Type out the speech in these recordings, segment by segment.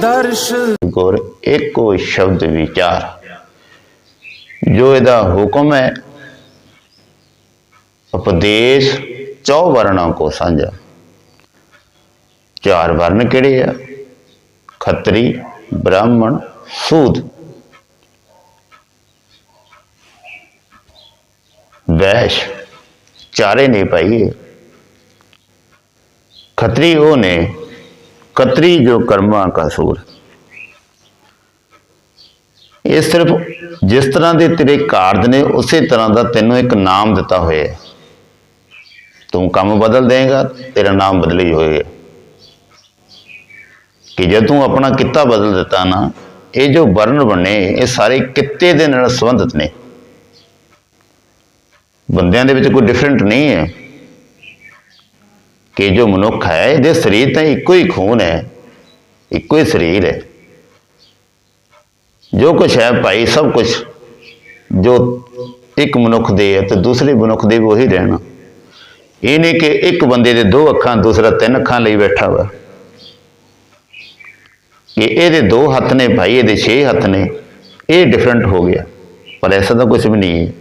ਦਰਸ਼। ਗੁਰ ਇੱਕੋ ਸ਼ਬਦ ਵਿਚਾਰ। ਜੋ ਇਹਦਾ ਹੁਕਮ ਹੈ, ਉਪਦੇਸ਼ ਚੌ ਵਰਣਾਂ ਕੋ ਸਾਂਝਾ। ਚਾਰ ਵਰਨ ਕਿਹੜੇ ਆ? ਖੱਤਰੀ, ਬ੍ਰਾਹਮਣ, ਸੂਦ। ਵੈਸ਼, ਚਾਰੇ ਨੇ ਪਾਈ ਖੱਤਰੀ ਉਹ ਨੇ ਖੱਤਰੀ ਜੋ ਕਰਮਾਂ ਕਾ ਸੂਰ। ਇਹ ਸਿਰਫ ਜਿਸ ਤਰ੍ਹਾਂ ਦੇ ਤੇਰੇ ਕਾਰਜ ਨੇ, ਉਸੇ ਤਰ੍ਹਾਂ ਦਾ ਤੈਨੂੰ ਇੱਕ ਨਾਮ ਦਿੱਤਾ ਹੋਇਆ ਹੈ। ਤੂੰ ਕੰਮ ਬਦਲ ਦੇਗਾ ਤੇਰਾ ਨਾਮ ਬਦਲ ਹੀ ਹੋਏਗਾ ਕਿ ਜੇ ਤੂੰ ਆਪਣਾ ਕਿੱਤਾ ਬਦਲ ਦਿੱਤਾ ਨਾ, ਇਹ ਜੋ ਵਰਣ ਬਣੇ, ਇਹ ਸਾਰੇ ਕਿੱਤੇ ਦੇ ਨਾਲ ਸੰਬੰਧਿਤ ਨੇ। ਬੰਦਿਆਂ ਦੇ ਵਿੱਚ ਕੋਈ ਡਿਫਰੈਂਟ ਨਹੀਂ ਹੈ। ਕਿ ਜੋ ਮਨੁੱਖ ਹੈ, ਇਹਦੇ ਸਰੀਰ ਤਾਂ ਇੱਕੋ ਹੀ ਖੂਨ ਹੈ, ਇੱਕੋ ਹੀ ਸਰੀਰ ਹੈ। ਜੋ ਕੁਛ ਹੈ ਭਾਈ, ਸਭ ਕੁਝ ਜੋ ਇੱਕ ਮਨੁੱਖ ਦੇ ਹੈ ਤੇ ਦੂਸਰੇ ਮਨੁੱਖ ਦੇ ਵੀ ਉਹੀ ਰਹਿਣਾ। ਇਹ ਨਹੀਂ ਕਿ ਇੱਕ ਬੰਦੇ ਦੇ ਦੋ ਅੱਖਾਂ, ਦੂਸਰਾ ਤਿੰਨ ਅੱਖਾਂ ਲਈ ਬੈਠਾ ਵਾ ਕਿ ਇਹਦੇ ਦੋ ਹੱਥ ਨੇ ਭਾਈ, ਇਹਦੇ ਛੇ ਹੱਥ ਨੇ, ਇਹ ਡਿਫਰੈਂਟ ਹੋ ਗਿਆ। ਪਰ ਐਸਾ ਤਾਂ ਕੁਝ ਵੀ ਨਹੀਂ ਹੈ।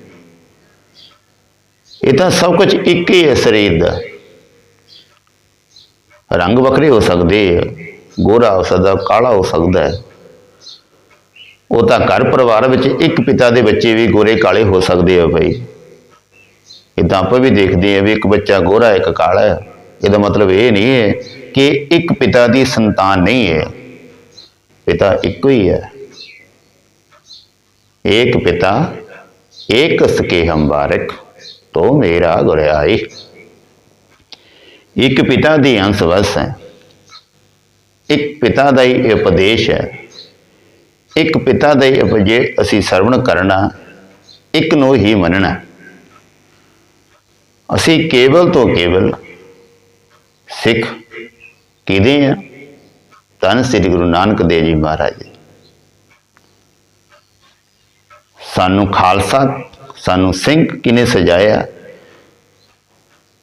ਇਹ ਤਾਂ ਸਭ ਕੁਝ ਇੱਕ ਹੀ ਹੈ ਸਰੀਰ ਦਾ। ਰੰਗ ਵੱਖਰੇ ਹੋ ਸਕਦੇ ਆ, ਗੋਰਾ ਹੋ ਸਕਦਾ, ਕਾਲਾ ਹੋ ਸਕਦਾ ਹੈ। ਉਹ ਤਾਂ ਘਰ ਪਰਿਵਾਰ ਵਿੱਚ ਇੱਕ ਪਿਤਾ ਦੇ ਬੱਚੇ ਵੀ ਗੋਰੇ ਕਾਲੇ ਹੋ ਸਕਦੇ ਆ ਭਾਈ ਇਦਾਂ ਆਪਾਂ ਵੀ ਦੇਖਦੇ ਆ ਵੀ ਇੱਕ ਬੱਚਾ ਗੋਰਾ, ਇੱਕ ਕਾਲਾ ਹੈ। ਇਹਦਾ ਮਤਲਬ ਇਹ ਨਹੀਂ ਹੈ ਕਿ ਇੱਕ ਪਿਤਾ ਦੀ ਸੰਤਾਨ ਨਹੀਂ ਹੈ। ਪਿਤਾ ਇੱਕੋ ਹੀ ਹੈ। ਇੱਕ ਪਿਤਾ ਇੱਕ ਸਕੇ ਹੰਬਾਰਕ ਤੋ ਮੇਰਾ ਗੁਰਿਆਈ। ਇੱਕ ਪਿਤਾ ਦੀ ਅੰਸ਼ ਵਸ ਹੈ। ਇੱਕ ਪਿਤਾ ਦਾ ਹੀ ਉਪਦੇਸ਼ ਹੈ। ਇੱਕ ਪਿਤਾ ਦਾ ਹੀ ਉਪਜੇ ਅਸੀਂ ਸਰਵਣ ਕਰਨਾ, ਇੱਕ ਨੂੰ ਹੀ ਮੰਨਣਾ। ਅਸੀਂ ਕੇਵਲ ਤੋਂ ਕੇਵਲ ਸਿੱਖ ਕਿਹਦੇ ਆ ਧੰਨ ਸ੍ਰੀ ਗੁਰੂ ਨਾਨਕ ਦੇਵ ਜੀ ਮਹਾਰਾਜ ਸਾਨੂੰ ਖਾਲਸਾ, ਸਾਨੂੰ ਸਿੰਘ ਕਿਨੇ ਸਜਾਇਆ?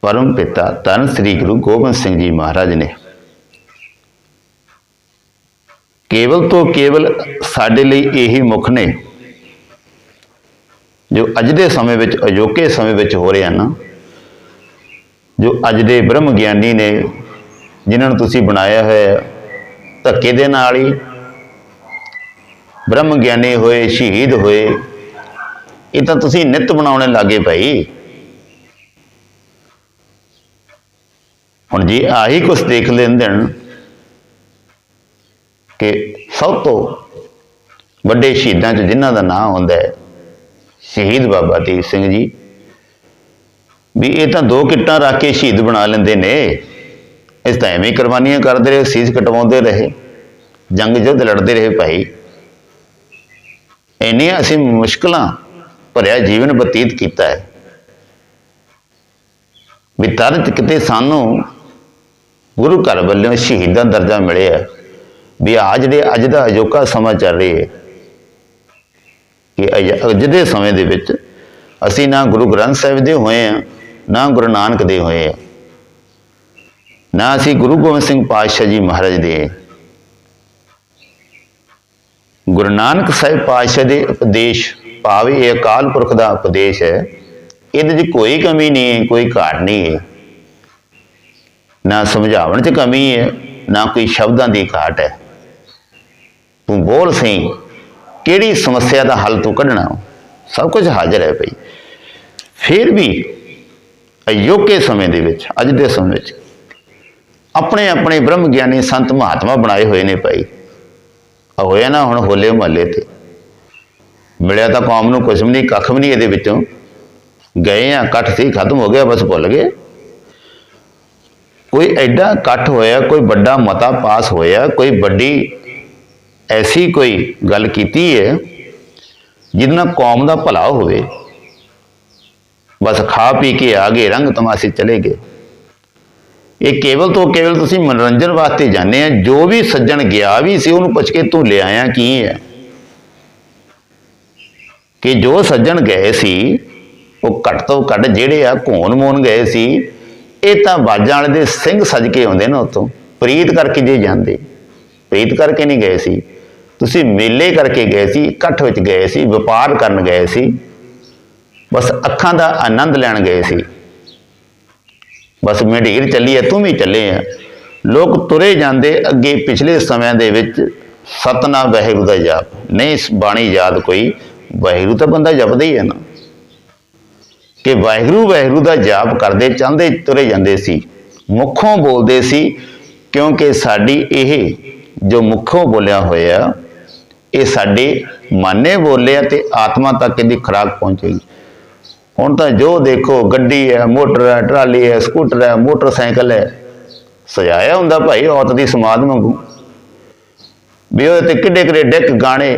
ਪਰਮ ਪਿਤਾ ਧੰਨ ਸ੍ਰੀ ਗੁਰੂ ਗੋਬਿੰਦ ਸਿੰਘ ਜੀ ਮਹਾਰਾਜ ਨੇ। ਕੇਵਲ ਤੋਂ ਕੇਵਲ ਸਾਡੇ ਲਈ ਇਹੀ ਮੁੱਖ ਨੇ, ਜੋ ਅੱਜ ਦੇ ਸਮੇਂ ਵਿੱਚ, ਅਜੋਕੇ ਸਮੇਂ ਵਿੱਚ ਹੋ ਰਿਹਾ ਨਾ, ਜੋ ਅੱਜ ਦੇ ਬ੍ਰਹਮ ਗਿਆਨੀ ਨੇ, ਜਿਨ੍ਹਾਂ ਨੂੰ ਤੁਸੀਂ ਬਣਾਇਆ ਹੋਇਆ ਧੱਕੇ ਦੇ ਨਾਲ ਹੀ, ਬ੍ਰਹਮ ਗਿਆਨੀ ਹੋਏ, ਸ਼ਹੀਦ ਹੋਏ, ਇਹ ਤਾਂ ਤੁਸੀਂ ਨਿਤ ਬਣਾਉਣੇ ਲੱਗੇ ਭਾਈ। ਹੁਣ ਜੀ ਆਹੀ ਕੁਛ ਦੇਖ ਲੈਂਦੇ ਹਨ ਕਿ ਸਭ ਤੋਂ ਵੱਡੇ ਸ਼ਹੀਦਾਂ ਚ ਜਿਨ੍ਹਾਂ ਦਾ ਨਾਮ ਹੁੰਦਾ ਹੈ, ਸ਼ਹੀਦ ਬਾਬਾ ਦੀਪ ਸਿੰਘ ਜੀ। ਵੀ ਇਹ ਤਾਂ ਦੋ ਕਿੱਟਾਂ ਰੱਖ ਕੇ ਸ਼ਹੀਦ ਬਣਾ ਲੈਂਦੇ ਨੇ। ਇਸ ਤਾਂ ਐਵੇਂ ਕੁਰਬਾਨੀਆਂ ਕਰਦੇ ਰਹੇ, ਸੀਸ ਕਟਵਾਉਂਦੇ ਰਹੇ, ਜੰਗ ਜੁੱਧ ਲੜਦੇ ਰਹੇ ਭਾਈ। ਇੰਨੀਆਂ ਅਸੀਂ ਮੁਸ਼ਕਲਾਂ ਭਰਿਆ ਜੀਵਨ ਬਤੀਤ ਕੀਤਾ ਹੈ। ਵੀ ਤਰਤ ਕਿਤੇ ਸਾਨੂੰ ਗੁਰੂ ਘਰ ਵੱਲੋਂ ਸ਼ਹੀਦਾਂ ਦਰਜਾ ਮਿਲਿਆ ਵੀ ਆ ਜਿਹੜੇ ਅੱਜ ਦਾ ਅਜੋਕਾ ਸਮਾਂ ਚੱਲ ਰਿਹਾ ਹੈ ਕਿ ਅਜ- ਅੱਜ ਦੇ ਸਮੇਂ ਦੇ ਵਿੱਚ ਅਸੀਂ ਨਾ ਗੁਰੂ ਗ੍ਰੰਥ ਸਾਹਿਬ ਦੇ ਹੋਏ ਆ ਨਾ ਗੁਰੂ ਨਾਨਕ ਦੇ ਹੋਏ ਆ ਨਾ ਅਸੀਂ ਗੁਰੂ ਗੋਬਿੰਦ ਸਿੰਘ ਪਾਤਸ਼ਾਹ ਜੀ ਮਹਾਰਾਜ ਦੇ ਗੁਰੂ ਨਾਨਕ ਸਾਹਿਬ ਪਾਤਸ਼ਾਹ ਦੇ ਉਪਦੇਸ਼ ਭਾਵੇਂ ਇਹ ਅਕਾਲ ਪੁਰਖ ਦਾ ਉਪਦੇਸ਼ ਹੈ, ਇਹਦੇ 'ਚ ਕੋਈ ਕਮੀ ਨਹੀਂ ਹੈ, ਕੋਈ ਘਾਟ ਨਹੀਂ ਹੈ। ਨਾ ਸਮਝਾਉਣ 'ਚ ਕਮੀ ਹੈ ਨਾ ਕੋਈ ਸ਼ਬਦਾਂ ਦੀ ਘਾਟ ਹੈ ਤੂੰ ਬੋਲ ਸਹੀ, ਕਿਹੜੀ ਸਮੱਸਿਆ ਦਾ ਹੱਲ ਤੂੰ ਕੱਢਣਾ? ਸਭ ਕੁਝ ਹਾਜ਼ਰ ਹੈ ਭਈ ਫਿਰ ਵੀ ਅਯੋਕੇ ਸਮੇਂ ਦੇ ਵਿੱਚ, ਅੱਜ ਦੇ ਸਮੇਂ ਵਿੱਚ ਆਪਣੇ ਆਪਣੇ ਬ੍ਰਹਮ ਗਿਆਨੀ ਸੰਤ ਮਹਾਤਮਾ ਬਣਾਏ ਹੋਏ ਨੇ ਭਾਈ। ਆ ਹੋਇਆ ਨਾ ਹੁਣ ਹੋਲੇ ਮਹੱਲੇ ਤੇ। ਮਿਲਿਆ ਤਾਂ ਕੌਮ ਨੂੰ ਕੁਝ ਵੀ ਨਹੀਂ, ਕੱਖ ਵੀ ਨਹੀਂ ਇਹਦੇ ਵਿੱਚੋਂ। ਗਏ ਆ, ਇਕੱਠ ਸੀ, ਖਤਮ ਹੋ ਗਿਆ, ਬਸ ਭੁੱਲ ਗਏ। ਕੋਈ ਐਡਾ ਇਕੱਠ ਹੋਇਆ, ਕੋਈ ਵੱਡਾ ਮਤਾ ਪਾਸ ਹੋਇਆ, ਕੋਈ ਵੱਡੀ ਐਸੀ ਕੋਈ ਗੱਲ ਕੀਤੀ ਹੈ ਜਿਹਦੇ ਨਾਲ ਕੌਮ ਦਾ ਭਲਾ ਹੋਵੇ। ਬਸ ਖਾ ਪੀ ਕੇ ਆ ਗਏ, ਰੰਗ ਤਮਾਸ਼ੇ ਚਲੇ ਗਏ। ਇਹ ਕੇਵਲ ਤੋਂ ਕੇਵਲ ਤੁਸੀਂ ਮਨੋਰੰਜਨ ਵਾਸਤੇ ਜਾਂਦੇ ਆ, ਜੋ ਵੀ ਸੱਜਣ ਗਿਆ ਵੀ ਸੀ, ਉਹਨੂੰ ਪੁੱਛ ਕੇ ਤੂੰ ਲਿਆਇਆ ਕੀ ਹੈ? ਕਿ ਜੋ ਸੱਜਣ ਗਏ ਸੀ, ਉਹ ਘੱਟ ਤੋਂ ਘੱਟ ਜਿਹੜੇ ਆ ਘੋਣ ਮੋਣ ਗਏ ਸੀ ਇਹ ਤਾਂ ਬਾਜਾਂ ਵਾਲੇ ਦੇ ਸਿੰਘ ਸਜ ਕੇ ਆਉਂਦੇ ਨੇ ਉਤੋਂ। ਪ੍ਰੀਤ ਕਰਕੇ ਜੇ ਜਾਂਦੇ। ਪ੍ਰੀਤ ਕਰਕੇ ਨਹੀਂ ਗਏ ਸੀ। ਤੁਸੀਂ ਮੇਲੇ ਕਰਕੇ ਗਏ ਸੀ, ਇਕੱਠ ਵਿੱਚ ਗਏ ਸੀ, ਵਪਾਰ ਕਰਨ ਗਏ ਸੀ। ਬਸ ਅੱਖਾਂ ਦਾ ਆਨੰਦ ਲੈਣ ਗਏ ਸੀ। ਬਸ ਮੰਡੀਰ ਚੱਲੀ ਐ ਤੂੰ ਵੀ ਚੱਲੇ ਆ। ਲੋਕ ਤੁਰੇ ਜਾਂਦੇ ਅੱਗੇ ਪਿਛਲੇ ਸਮਿਆਂ ਦੇ ਵਿੱਚ ਸਤਨਾ ਵਾਹਿਗੁਰੂ ਦਾ ਜਾਪ। ਨਹੀਂ ਇਸ ਬਾਣੀ ਯਾਦ ਕੋਈ, ਵਾਹਿਗੁਰੂ ਤਾਂ ਬੰਦਾ ਜਪਦਾ ਹੀ ਹੈ ਨਾ। ਕਿ ਵਾਹਿਗੁਰੂ ਵਾਹਿਗੁਰੂ ਦਾ ਜਾਪ ਕਰਦੇ ਚਾਹੁੰਦੇ ਤੁਰੇ ਜਾਂਦੇ ਸੀ। ਮੁੱਖੋਂ ਬੋਲਦੇ ਸੀ, ਕਿਉਂਕਿ ਸਾਡੀ ਇਹ ਜੋ ਮੁੱਖੋਂ ਬੋਲਿਆ ਹੋਇਆ, ਇਹ ਸਾਡੇ ਮਨ ਨੇ ਬੋਲਿਆ ਤੇ ਆਤਮਾ ਤੱਕ ਇਹਦੀ ਖੁਰਾਕ ਪਹੁੰਚੇਗੀ। ਹੁਣ ਤਾਂ ਜੋ ਦੇਖੋ, ਗੱਡੀ ਹੈ, ਮੋਟਰ ਹੈ, ਟਰਾਲੀ ਹੈ, ਸਕੂਟਰ ਹੈ, ਮੋਟਰਸਾਈਕਲ ਹੈ, ਸਜਾਇਆ ਹੁੰਦਾ ਭਾਈ ਔਤ ਦੀ ਸਮਾਦ ਵਾਂਗੂ। ਵੀ ਉਹਦੇ ਤੇ ਕਿੱਡੇ ਕਿੱਡੇ ਡਿੱਕ ਗਾਣੇ,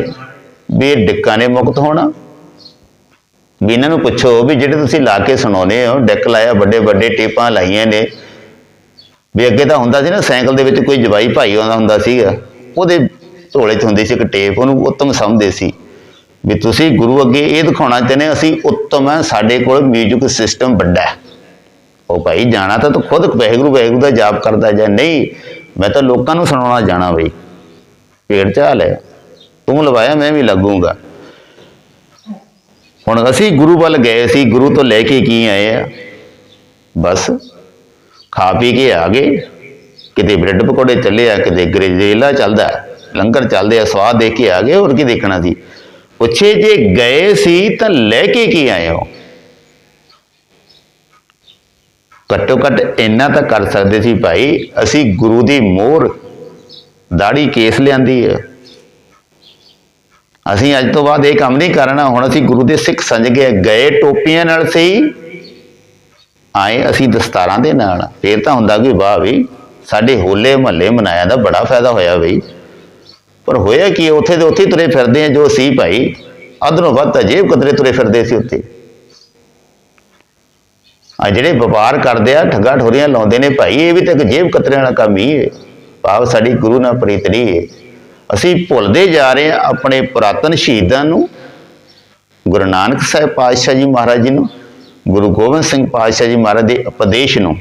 ਵੀ ਇਹ ਡਿੱਕਾਂ ਨੇ ਮੁਕਤ ਹੋਣਾ। ਵੀ ਇਹਨਾਂ ਨੂੰ ਪੁੱਛੋ ਵੀ ਜਿਹੜੇ ਤੁਸੀਂ ਲਾ ਕੇ ਸੁਣਾਉਂਦੇ ਹੋ, ਡੈਕ ਲਾਇਆ, ਵੱਡੇ ਵੱਡੇ ਟੇਪਾਂ ਲਾਈਆਂ ਨੇ। ਵੀ ਅੱਗੇ ਤਾਂ ਹੁੰਦਾ ਸੀ ਨਾ, ਸਾਈਕਲ ਦੇ ਵਿੱਚ ਕੋਈ ਜਵਾਈ ਭਾਈ ਆਉਂਦਾ ਹੁੰਦਾ ਸੀਗਾ, ਉਹਦੇ ਢੋਲੇ 'ਚ ਹੁੰਦੀ ਸੀ ਇੱਕ ਟੇਪ, ਉਹਨੂੰ ਉੱਤਮ ਸਮਝਦੇ ਸੀ। ਵੀ ਤੁਸੀਂ ਗੁਰੂ ਅੱਗੇ ਇਹ ਦਿਖਾਉਣਾ ਚਾਹੁੰਦੇ ਅਸੀਂ ਉੱਤਮ ਹੈ ਸਾਡੇ ਕੋਲ ਮਿਊਜ਼ਿਕ ਸਿਸਟਮ ਵੱਡਾ ਹੈ। ਉਹ ਭਾਈ ਜਾਣਾ ਤਾਂ ਤੂੰ ਖੁਦ ਵਾਹਿਗੁਰੂ ਵਾਹਿਗੁਰੂ ਦਾ ਜਾਪ ਕਰਦਾ ਜਾਂ ਨਹੀਂ, ਮੈਂ ਤਾਂ ਲੋਕਾਂ ਨੂੰ ਸੁਣਾਉਣਾ ਜਾਣਾ ਬਈ। ਪੇੜ ਚਾਲ ਹੈ। ਤੂੰ ਲਵਾਇਆ, ਮੈਂ ਵੀ ਲੱਗੂਗਾ। ਹੁਣ ਅਸੀਂ ਗੁਰੂ ਵੱਲ ਗਏ ਸੀ, ਗੁਰੂ ਤੋਂ ਲੈ ਕੇ ਕੀ ਆਏ ਆ? ਬਸ। ਖਾ ਪੀ ਕੇ ਆ ਗਏ। ਕਿਤੇ ਬ੍ਰੈਡ ਪਕੌੜੇ ਚੱਲੇ ਆ, ਕਿਤੇ ਗਰੇਜੇਲਾ ਚੱਲਦਾ, ਲੰਗਰ ਚੱਲਦੇ ਆ, ਸਵਾਦ ਦੇਖ ਕੇ ਆ ਗਏ, ਹੋਰ ਕੀ ਦੇਖਣਾ ਸੀ? ਪੁੱਛੇ ਜੇ ਗਏ ਸੀ ਤਾਂ ਲੈ ਕੇ ਕੀ ਆਏ ਹੋ? ਘੱਟੋ ਘੱਟ ਇੰਨਾ ਤਾਂ ਕਰ ਸਕਦੇ ਸੀ ਭਾਈ, ਅਸੀਂ ਗੁਰੂ ਦੀ ਮੋਹਰ, ਦਾੜੀ ਕੇਸ ਲਿਆਂਦੀ ਹੈ ਅਸੀਂ ਅੱਜ ਤੋਂ ਬਾਅਦ ਇਹ ਕੰਮ ਨਹੀਂ ਕਰਨਾ, ਹੁਣ ਅਸੀਂ ਗੁਰੂ ਦੇ ਸਿੱਖ ਸੰਜ ਗਏ ਗਏ ਟੋਪੀਆਂ ਨਾਲ ਸਹੀ। ਆਏ ਅਸੀਂ ਦਸਤਾਰਾਂ ਦੇ ਨਾਲ। ਫੇਰ ਤਾਂ ਹੁੰਦਾ ਕਿ ਵਾਹ ਵੀ, ਸਾਡੇ ਹੋਲੇ ਮਹੱਲੇ ਮਨਾਇਆ ਦਾ ਬੜਾ ਫਾਇਦਾ ਹੋਇਆ ਬਈ। ਪਰ ਹੋਇਆ ਕੀ ਉੱਥੇ ਦੇ ਉੱਥੇ ਤੁਰੇ ਫਿਰਦੇ ਆ ਜੋ ਸੀ ਭਾਈ। ਅਧਰੋਂ ਵੱਧ ਤਾਂ ਜੇਬ ਕਦਰੇ ਤੁਰੇ ਫਿਰਦੇ ਸੀ ਉੱਥੇ। ਆ ਜਿਹੜੇ ਵਪਾਰ ਕਰਦੇ ਆ ਠੱਗਾ ਠੋਰੀਆਂ ਲਾਉਂਦੇ ਨੇ ਭਾਈ, ਇਹ ਵੀ ਤਾਂ ਇੱਕ ਜੇਬ ਕਤਰੇ ਵਾਲਾ ਕੰਮ ਹੀ ਹੈ। ਭਾਵ ਸਾਡੀ ਗੁਰੂ ਨਾਲ ਪ੍ਰੀਤ ਨਹੀਂ ਹੈ। ਅਸੀਂ ਭੁੱਲਦੇ ਜਾ ਰਹੇ ਹਾਂ ਆਪਣੇ ਪੁਰਾਤਨ ਸ਼ਹੀਦਾਂ ਨੂੰ, ਗੁਰੂ ਨਾਨਕ ਸਾਹਿਬ ਪਾਤਸ਼ਾਹ ਜੀ ਮਹਾਰਾਜ ਜੀ ਨੂੰ, ਗੁਰੂ ਗੋਬਿੰਦ ਸਿੰਘ ਪਾਤਸ਼ਾਹ ਜੀ ਮਹਾਰਾਜ ਦੇ ਉਪਦੇਸ਼ ਨੂੰ।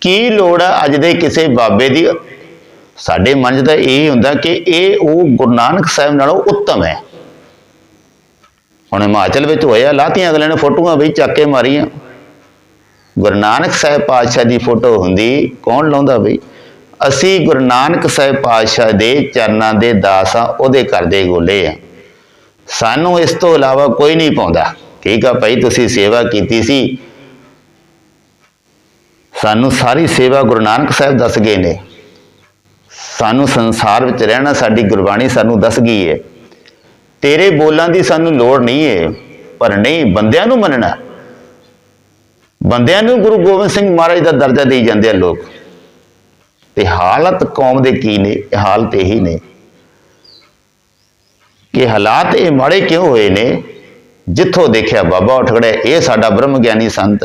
ਕੀ ਲੋੜ ਆ ਅੱਜ ਦੇ ਕਿਸੇ ਬਾਬੇ ਦੀ? ਸਾਡੇ ਮਨ 'ਚ ਤਾਂ ਇਹ ਹੁੰਦਾ ਕਿ ਇਹ ਉਹ ਗੁਰੂ ਨਾਨਕ ਸਾਹਿਬ ਨਾਲੋਂ ਉੱਤਮ ਹੈ। ਹੁਣ ਹਿਮਾਚਲ ਵਿੱਚ ਹੋਇਆ, ਲਾਤੀਆਂ ਅਗਲੇ ਨੇ ਫੋਟੋਆਂ ਵੀ ਚੱਕ ਕੇ ਮਾਰੀਆਂ। ਗੁਰੂ ਨਾਨਕ ਸਾਹਿਬ ਪਾਤਸ਼ਾਹ ਦੀ ਫੋਟੋ ਹੁੰਦੀ, ਕੌਣ ਲਾਉਂਦਾ ਬਈ? ਅਸੀਂ ਗੁਰੂ ਨਾਨਕ ਸਾਹਿਬ ਪਾਤਸ਼ਾਹ ਦੇ ਚਰਨਾਂ ਦੇ ਦਾਸ ਆ ਉਹਦੇ ਕਰਦੇ ਗੋਲੇ ਆ ਸਾਨੂੰ ਇਸ ਤੋਂ ਇਲਾਵਾ ਕੋਈ ਨਹੀਂ ਪਾਉਂਦਾ। ਠੀਕ ਆ ਭਾਈ, ਤੁਸੀਂ ਸੇਵਾ ਕੀਤੀ ਸੀ। ਸਾਨੂੰ ਸਾਰੀ ਸੇਵਾ ਗੁਰੂ ਨਾਨਕ ਸਾਹਿਬ ਦੱਸ ਗਏ ਨੇ। ਸਾਨੂੰ ਸੰਸਾਰ ਵਿੱਚ ਰਹਿਣਾ, ਸਾਡੀ ਗੁਰਬਾਣੀ ਸਾਨੂੰ ਦੱਸ ਗਈ ਹੈ ਤੇਰੇ ਬੋਲਾਂ ਦੀ ਸਾਨੂੰ ਲੋੜ ਨਹੀਂ ਹੈ ਪਰ ਨਹੀਂ, ਬੰਦਿਆਂ ਨੂੰ ਮੰਨਣਾ। ਬੰਦਿਆਂ ਨੂੰ ਗੁਰੂ ਗੋਬਿੰਦ ਸਿੰਘ ਮਹਾਰਾਜ ਦਾ ਦਰਜਾ ਦੇਈ ਜਾਂਦੇ ਆ ਲੋਕ। ਤੇ ਹਾਲਤ ਕੌਮ ਦੇ ਕੀ ਨੇ ਹਾਲਤ ਇਹੀ ਨੇ। ਕਿ ਹਾਲਾਤ ਇਹ ਮਾੜੇ ਕਿਉਂ ਹੋਏ ਨੇ, ਜਿੱਥੋਂ ਦੇਖਿਆ ਬਾਬਾ ਉਠਗੜੇ ਇਹ ਸਾਡਾ ਬ੍ਰਹਮ ਗਿਆਨੀ ਸੰਤ।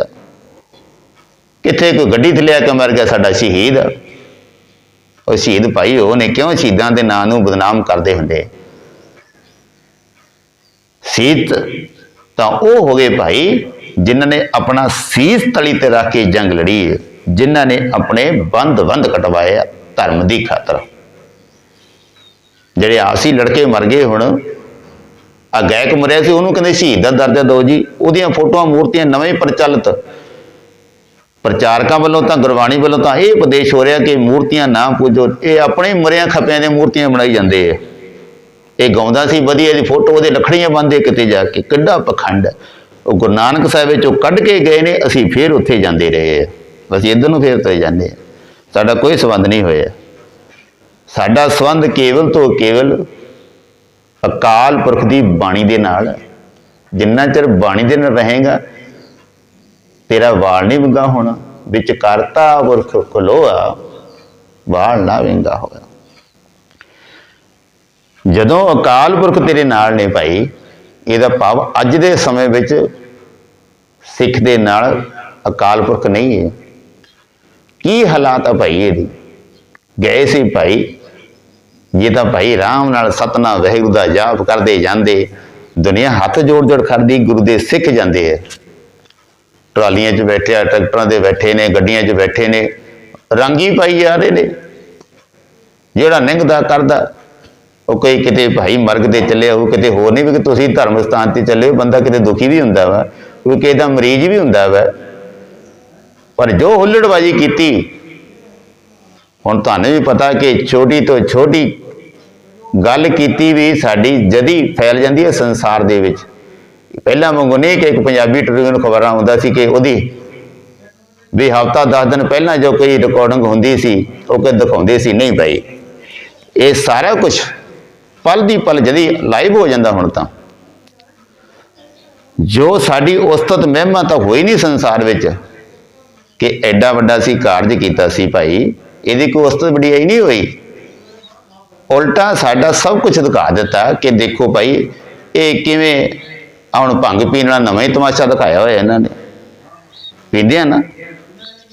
ਕਿੱਥੇ ਕੋਈ ਗੱਡੀ ਥੱਲੇ ਆ ਕੇ ਮਰ ਗਿਆ, ਸਾਡਾ ਸ਼ਹੀਦ। ਉਹ ਸ਼ਹੀਦ ਭਾਈ ਉਹ ਨੇ ਕਿਉਂ ਸ਼ਹੀਦਾਂ ਦੇ ਨਾਂ ਨੂੰ ਬਦਨਾਮ ਕਰਦੇ ਹੁੰਦੇ? ਸੀਤ ਤਾਂ ਉਹ ਹੋ ਗਏ ਭਾਈ, ਜਿਨ੍ਹਾਂ ਨੇ ਆਪਣਾ ਸੀਸ ਤਲੀ ਤੇ ਰੱਖ ਕੇ ਜੰਗ ਲੜੀ ਜਿਨ੍ਹਾਂ ਨੇ ਆਪਣੇ ਬੰਦ ਬੰਦ ਕਟਵਾਏ ਆ ਧਰਮ ਦੀ ਖਾਤਰ। ਜਿਹੜੇ ਆਸੀ ਲੜਕੇ ਮਰ ਗਏ ਹੁਣ ਆ ਗਾਇਕ ਮਰਿਆ ਸੀ, ਉਹਨੂੰ ਕਹਿੰਦੇ ਸ਼ਹੀਦ ਦਾ ਦਰਜਾ ਦਿਓ ਜੀ। ਉਹਦੀਆਂ ਫੋਟੋਆਂ, ਮੂਰਤੀਆਂ ਨਵੇਂ ਪ੍ਰਚਲਿਤ। ਪ੍ਰਚਾਰਕਾਂ ਵੱਲੋਂ ਤਾਂ, ਗੁਰਬਾਣੀ ਵੱਲੋਂ ਤਾਂ ਇਹ ਉਪਦੇਸ਼ ਹੋ ਰਿਹਾ ਕਿ ਮੂਰਤੀਆਂ ਨਾ ਪੂਜੋ। ਇਹ ਆਪਣੇ ਮਰਿਆਂ ਖੱਪਿਆਂ ਦੀਆਂ ਮੂਰਤੀਆਂ ਬਣਾਈ ਜਾਂਦੇ ਆ। ਇਹ ਗਾਉਂਦਾ ਸੀ, ਵਧੀਆ ਦੀ ਫੋਟੋ, ਉਹਦੇ ਲੱਖੜੀਆਂ ਬੰਦੇ ਕਿਤੇ ਜਾ ਕੇ। ਕਿੱਡਾ ਪਖੰਡ ਉਹ ਗੁਰੂ ਨਾਨਕ ਸਾਹਿਬ ਵਿੱਚੋਂ ਕੱਢ ਕੇ ਗਏ ਨੇ, ਅਸੀਂ ਫੇਰ ਉੱਥੇ ਜਾਂਦੇ ਰਹੇ ਆ ਅਸੀਂ ਇੱਧਰ ਨੂੰ ਫੇਰ ਤੁਰੇ ਜਾਂਦੇ ਆ। ਸਾਡਾ ਕੋਈ ਸੰਬੰਧ ਨਹੀਂ ਹੋਇਆ। ਸਾਡਾ ਸੰਬੰਧ ਕੇਵਲ ਤੋਂ ਕੇਵਲ ਅਕਾਲ ਪੁਰਖ ਦੀ ਬਾਣੀ ਦੇ ਨਾਲ ਜਿੰਨਾ ਚਿਰ ਬਾਣੀ ਦੇ ਨਾਲ ਰਹੇਗਾ, ਤੇਰਾ ਵਾਲ ਨਹੀਂ ਵਿੰਗਾ ਹੋਣਾ। ਵਿੱਚ ਕਰਤਾ ਪੁਰਖ ਖਲੋਆ, ਵਾਲ ਨਾ ਵਿੰਗਾ ਹੋਇਆ। ਜਦੋਂ ਅਕਾਲ ਪੁਰਖ ਤੇਰੇ ਨਾਲ ਨੇ ਭਾਈ, ਇਹਦਾ ਭਾਵ ਅੱਜ ਦੇ ਸਮੇਂ ਵਿੱਚ ਸਿੱਖ ਦੇ ਨਾਲ ਅਕਾਲ ਪੁਰਖ ਨਹੀਂ ਹੈ। ਕੀ ਹਾਲਾਤ ਆ ਭਾਈ ਇਹਦੀ? ਗਏ ਸੀ ਭਾਈ। ਜੇ ਤਾਂ ਭਾਈ ਰਾਮ ਨਾਲ ਸਤਨਾ ਵਹਿਗੁਰੂ ਦਾ ਜਾਪ ਕਰਦੇ ਜਾਂਦੇ, ਦੁਨੀਆ ਹੱਥ ਜੋੜ ਜੋੜ ਕਰਦੀ, ਗੁਰੂ ਦੇ ਸਿੱਖ ਜਾਂਦੇ ਆ। ਟਰਾਲੀਆਂ 'ਚ ਬੈਠੇ ਆ ਟਰੈਕਟਰਾਂ ਦੇ ਬੈਠੇ ਨੇ, ਗੱਡੀਆਂ 'ਚ ਬੈਠੇ ਨੇ, ਰੰਗੀ ਪਾਈ ਜਾ ਰਹੇ ਨੇ। ਜਿਹੜਾ ਨਿੰਗਦਾ ਕਰਦਾ, ਉਹ ਕੋਈ ਕਿਤੇ ਭਾਈ ਮਰਗ ਤੇ ਚੱਲਿਆ ਉਹ ਕਿਤੇ ਹੋਰ ਨਹੀਂ, ਵੀ ਕਿ ਤੁਸੀਂ ਧਰਮ ਸਥਾਨ ਤੇ ਚੱਲੇ ਹੋ ਬੰਦਾ ਕਿਤੇ ਦੁਖੀ ਵੀ ਹੁੰਦਾ ਵਾ, ਕੋਈ ਕਿਸੇ ਦਾ ਮਰੀਜ਼ ਵੀ ਹੁੰਦਾ ਵਾ। ਪਰ ਜੋ ਹੁੱਲੜਬਾਜੀ ਕੀਤੀ, ਹੁਣ ਤੁਹਾਨੂੰ ਵੀ ਪਤਾ ਕਿ ਛੋਟੀ ਤੋਂ ਛੋਟੀ ਗੱਲ ਕੀਤੀ ਵੀ ਸਾਡੀ ਜਦੀ ਫੈਲ ਜਾਂਦੀ ਹੈ ਸੰਸਾਰ ਦੇ ਵਿੱਚ। ਪਹਿਲਾਂ ਵਾਂਗੂ ਨਹੀਂ ਕਿ ਇੱਕ ਪੰਜਾਬੀ ਟ੍ਰਿਬਿਊਨ ਖਬਰਾਂ ਆਉਂਦਾ ਸੀ ਕਿ ਉਹਦੀ ਵੀ ਹਫਤਾ 10 ਦਿਨ ਪਹਿਲਾਂ ਜੋ ਕੋਈ ਰਿਕਾਰਡਿੰਗ ਹੁੰਦੀ ਸੀ, ਉਹ ਕਿ ਦਿਖਾਉਂਦੇ ਸੀ। ਨਹੀਂ ਭਾਈ, ਇਹ ਸਾਰਾ ਕੁਝ ਪਲ ਦੀ ਪਲ ਜਦੀ ਲਾਈਵ ਹੋ ਜਾਂਦਾ ਹੁਣ ਤਾਂ। ਜੋ ਸਾਡੀ ਉਸਤਤ ਮਹਿਮਾ ਤਾਂ ਹੋਈ ਨਹੀਂ ਸੰਸਾਰ ਵਿੱਚ ਕਿ ਐਡਾ ਵੱਡਾ ਸੀ ਕਾਰਜ ਕੀਤਾ ਸੀ ਭਾਈ, ਇਹਦੀ ਕੋਈ ਉਸਤਤ ਵਡਿਆਈ ਨਹੀਂ ਹੋਈ। ਉਲਟਾ ਸਾਡਾ ਸਭ ਕੁਝ ਦਿਖਾ ਦਿੱਤਾ ਕਿ ਦੇਖੋ ਭਾਈ, ਇਹ ਕਿਵੇਂ ਹੁਣ ਭੰਗ ਪੀਣ ਵਾਲਾ ਨਵਾਂ ਹੀ ਤਮਾਸ਼ਾ ਦਿਖਾਇਆ ਹੋਇਆ ਇਹਨਾਂ ਨੇ। ਪੀਂਦੇ ਆ ਨਾ,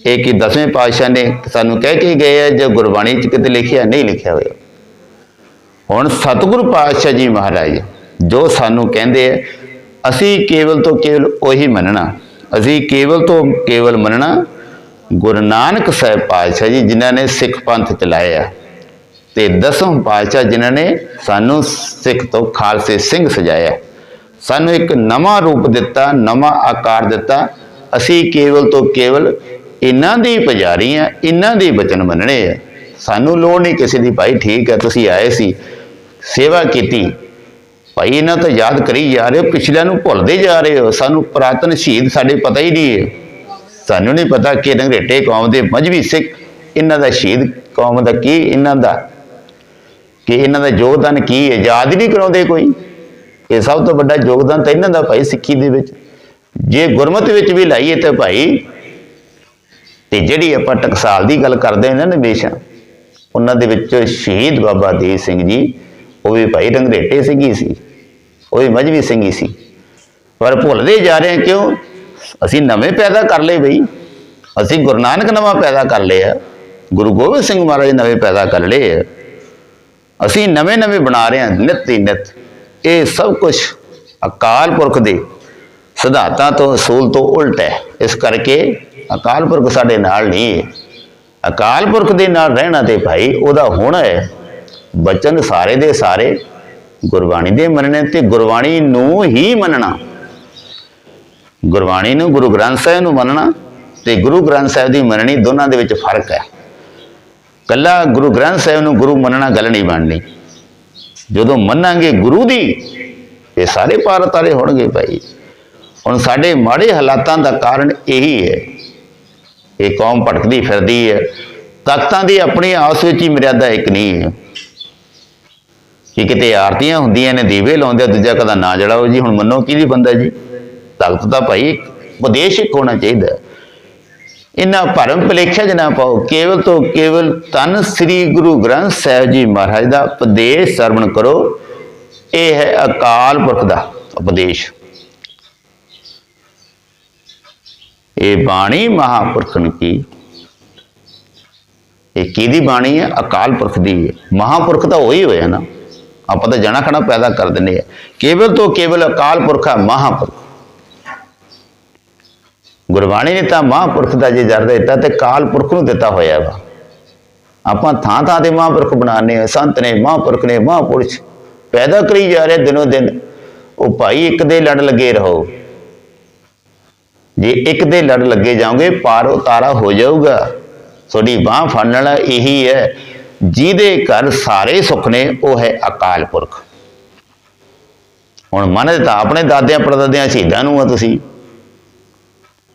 ਇਹ ਕਿ ਦਸਵੇਂ ਪਾਤਸ਼ਾਹ ਨੇ ਸਾਨੂੰ ਕਹਿ ਕੇ ਗਏ ਆ, ਜੋ ਗੁਰਬਾਣੀ ਚ ਕਿਤੇ ਲਿਖਿਆ, ਨਹੀਂ ਲਿਖਿਆ ਹੋਇਆ। ਹੁਣ ਸਤਿਗੁਰੂ ਪਾਤਸ਼ਾਹ ਜੀ ਮਹਾਰਾਜ, ਜੋ ਸਾਨੂੰ ਕਹਿੰਦੇ ਆ, ਅਸੀਂ ਕੇਵਲ ਤੋਂ ਕੇਵਲ ਉਹੀ ਮੰਨਣਾ। ਅਸੀਂ ਕੇਵਲ ਤੋਂ ਕੇਵਲ ਮੰਨਣਾ, ਗੁਰੂ ਨਾਨਕ ਸਾਹਿਬ ਪਾਤਸ਼ਾਹ ਜੀ ਜਿਨ੍ਹਾਂ ਨੇ ਸਿੱਖ ਪੰਥ ਚਲਾਇਆ ਤੇ ਦਸਮ ਪਾਤਸ਼ਾਹ ਜਿਨ੍ਹਾਂ ਨੇ ਸਾਨੂੰ ਸਿੱਖ ਤੋਂ ਖਾਲਸੇ ਸਿੰਘ ਸਜਾਇਆ। ਸਾਨੂੰ ਇੱਕ ਨਵਾਂ ਰੂਪ ਦਿੱਤਾ, ਨਵਾਂ ਆਕਾਰ ਦਿੱਤਾ। ਅਸੀਂ ਕੇਵਲ ਤੋਂ ਕੇਵਲ ਇਹਨਾਂ ਦੀ ਪੁਜਾਰੀ ਆ ਇਹਨਾਂ ਦੇ ਬਚਨ ਮੰਨਣੇ ਆ। ਸਾਨੂੰ ਲੋੜ ਨਹੀਂ ਕਿਸੇ ਦੀ, ਭਾਈ ਠੀਕ ਹੈ, ਤੁਸੀਂ ਆਏ ਸੀ, ਸੇਵਾ ਕੀਤੀ ਭਾਈ, ਇਹਨਾਂ ਤਾਂ ਯਾਦ ਕਰੀ ਜਾ ਰਹੇ ਹੋ, ਪਿਛਲਿਆਂ ਨੂੰ ਭੁੱਲਦੇ ਜਾ ਰਹੇ ਹੋ। ਸਾਨੂੰ ਪੁਰਾਤਨ ਸ਼ਹੀਦ ਸਾਡੇ ਪਤਾ ਹੀ ਨਹੀਂ ਹੈ। ਸਾਨੂੰ ਨਹੀਂ ਪਤਾ ਕਿ ਰੰਗਰੇਟੇ ਕੌਮ ਦੇ ਮਜਬੀ ਸਿੱਖ ਇਹਨਾਂ ਦਾ ਸ਼ਹੀਦ ਕੌਮ ਦਾ ਕੀ, ਇਹਨਾਂ ਦਾ ਕਿ ਇਹਨਾਂ ਦਾ ਯੋਗਦਾਨ ਕੀ ਹੈ। ਯਾਦ ਹੀ ਨਹੀਂ ਕਰਾਉਂਦੇ ਕੋਈ। ਇਹ ਸਭ ਤੋਂ ਵੱਡਾ ਯੋਗਦਾਨ ਤਾਂ ਇਹਨਾਂ ਦਾ ਭਾਈ ਸਿੱਖੀ ਦੇ ਵਿੱਚ। ਜੇ ਗੁਰਮਤ ਵਿੱਚ ਵੀ ਲਾਈਏ ਤਾਂ ਭਾਈ, ਤੇ ਜਿਹੜੀ ਆਪਾਂ ਟਕਸਾਲ ਦੀ ਗੱਲ ਕਰਦੇ ਹਾਂ ਨਾ ਹਮੇਸ਼ਾ ਉਹਨਾਂ ਦੇ ਵਿੱਚ ਸ਼ਹੀਦ ਬਾਬਾ ਦੀਪ ਸਿੰਘ ਜੀ ਉਹ ਵੀ ਭਾਈ ਰੰਗਰੇਟੇ ਸਿੰਘੀ ਸੀ, ਉਹ ਵੀ ਮਜਬੀ ਸਿੰਘੀ ਸੀ। ਪਰ ਭੁੱਲਦੇ ਜਾ ਰਹੇ ਕਿਉਂ? ਅਸੀਂ ਨਵੇਂ ਪੈਦਾ ਕਰ ਲਏ ਬਈ। ਅਸੀਂ ਗੁਰੂ ਨਾਨਕ ਨਵਾਂ ਪੈਦਾ ਕਰ ਲਿਆ। ਗੁਰੂ ਗੋਬਿੰਦ ਸਿੰਘ ਮਹਾਰਾਜ ਨਵੇਂ ਪੈਦਾ ਕਰ ਲਏ ਆ। ਅਸੀਂ ਨਵੇਂ ਨਵੇਂ ਬਣਾ ਰਹੇ ਹਾਂ, ਨਿਤ ਹੀ ਨਿਤ। ਇਹ ਸਭ ਕੁਝ ਅਕਾਲ ਪੁਰਖ ਦੇ ਸਿਧਾਂਤਾਂ ਤੋਂ, ਅਸੂਲ ਤੋਂ ਉਲਟ ਹੈ। ਇਸ ਕਰਕੇ ਅਕਾਲ ਪੁਰਖ ਸਾਡੇ ਨਾਲ ਨਹੀਂ ਹੈ। ਅਕਾਲ ਪੁਰਖ ਦੇ ਨਾਲ ਰਹਿਣਾ ਤੇ ਭਾਈ ਉਹਦਾ ਹੋਣਾ ਹੈ। ਬਚਨ ਸਾਰੇ ਦੇ ਸਾਰੇ, ਗੁਰਬਾਣੀ ਦੇ ਮੰਨਣੇ ਤੇ ਗੁਰਬਾਣੀ ਨੂੰ ਹੀ ਮੰਨਣਾ। ਗੁਰਬਾਣੀ ਨੂੰ ਗੁਰੂ ਗ੍ਰੰਥ ਸਾਹਿਬ ਨੂੰ ਮੰਨਣਾ ਤੇ ਗੁਰੂ ਗ੍ਰੰਥ ਸਾਹਿਬ ਦੀ ਮੰਨਣੀ ਦੋਨਾਂ ਦੇ ਵਿੱਚ ਫ਼ਰਕ ਹੈ। ਕੱਲਾ ਗੁਰੂ ਗ੍ਰੰਥ ਸਾਹਿਬ ਨੂੰ ਗੁਰੂ ਮੰਨਣਾ ਗੱਲ ਨਹੀਂ ਬਣਨੀ। ਜਦੋਂ ਮੰਨਾਂਗੇ ਗੁਰੂ ਦੀ, ਇਹ ਸਾਰੇ ਪਾਰ ਤਾਰੇ ਹੋਣਗੇ ਭਾਈ। ਹੁਣ ਸਾਡੇ ਮਾੜੇ ਹਾਲਾਤਾਂ ਦਾ ਕਾਰਨ ਇਹੀ ਹੈ। ਇਹ ਕੌਮ ਭਟਕਦੀ ਫਿਰਦੀ ਹੈ। ਤਖਤਾਂ ਦੀ ਆਪਣੀ ਆਸ ਵਿੱਚ ਹੀ ਮਰਿਆਦਾ ਇੱਕ ਨਹੀਂ ਹੈ। ਕਿ ਕਿਤੇ ਆਰਤੀਆਂ ਹੁੰਦੀਆਂ ਨੇ, ਦੀਵੇ ਲਾਉਂਦੇ ਦੂਜਾ ਕਦਾ ਨਾ ਜੜਾਓ ਜੀ, ਹੁਣ ਮੰਨੋ ਕਿਹਦੀ ਬੰਦਾ ਜੀ? ਤਖਤ ਤਾਂ ਭਾਈ ਉਪਦੇਸ਼ ਇੱਕ ਹੋਣਾ ਚਾਹੀਦਾ ਇਹਨਾਂ ਭਰਮ ਭਲੇਖਿਆ ਜਨਾ ਪਾਓ, ਕੇਵਲ ਤੋਂ ਕੇਵਲ ਤਨ ਸ੍ਰੀ ਗੁਰੂ ਗ੍ਰੰਥ ਸਾਹਿਬ ਜੀ ਮਹਾਰਾਜ ਦਾ ਉਪਦੇਸ਼ ਸਰਵਣ ਕਰੋ, ਇਹ ਹੈ ਅਕਾਲ ਪੁਰਖ ਦਾ ਉਪਦੇਸ਼। ਇਹ ਬਾਣੀ ਮਹਾਪੁਰਖਨ ਕੀ? ਇਹ ਕਿਹਦੀ ਬਾਣੀ ਹੈ? ਅਕਾਲ ਪੁਰਖ ਦੀ ਹੈ। ਮਹਾਪੁਰਖ ਤਾਂ ਉਹੀ ਹੋਇਆ ਨਾ। ਆਪਾਂ ਤਾਂ ਜਣਾ ਖਣਾ ਪੈਦਾ ਕਰ ਦਿੰਦੇ ਆ। ਕੇਵਲ ਤੋਂ ਕੇਵਲ ਅਕਾਲ ਪੁਰਖ ਮਹਾਪੁਰਖ। ਗੁਰਬਾਣੀ ਨੇ ਤਾਂ ਮਹਾਂਪੁਰਖ ਦਾ ਜੇ ਜਰ ਦਿੱਤਾ ਤੇ ਕਾਲ ਪੁਰਖ ਨੂੰ ਦਿੱਤਾ ਹੋਇਆ ਵਾ। ਆਪਾਂ ਥਾਂ ਥਾਂ ਤੇ ਮਹਾਂਪੁਰਖ ਬਣਾਉਂਦੇ ਆ ਸੰਤ ਨੇ, ਮਹਾਂਪੁਰਖ ਨੇ, ਮਹਾਂਪੁਰਸ਼ ਪੈਦਾ ਕਰੀ ਜਾ ਰਹੇ ਦਿਨੋ ਦਿਨ। ਉਹ ਭਾਈ ਇੱਕ ਦੇ ਲੜ ਲੱਗੇ ਰਹੋ। ਜੇ ਇੱਕ ਦੇ ਲੜ ਲੱਗੇ ਜਾਓਗੇ, ਪਾਰ ਉਤਾਰਾ ਹੋ ਜਾਊਗਾ। ਤੁਹਾਡੀ ਬਾਹ ਫੜਨ ਵਾਲਾ ਇਹੀ ਹੈ ਜਿਹਦੇ ਘਰ ਸਾਰੇ ਸੁੱਖ ਨੇ, ਉਹ ਹੈ ਅਕਾਲ ਪੁਰਖ। ਹੁਣ ਮੰਨ ਤਾਂ ਆਪਣੇ ਦਾਦਿਆਂ ਪੜਦਾਦਿਆਂ ਸ਼ਹੀਦਾਂ ਨੂੰ ਆ ਤੁਸੀਂ।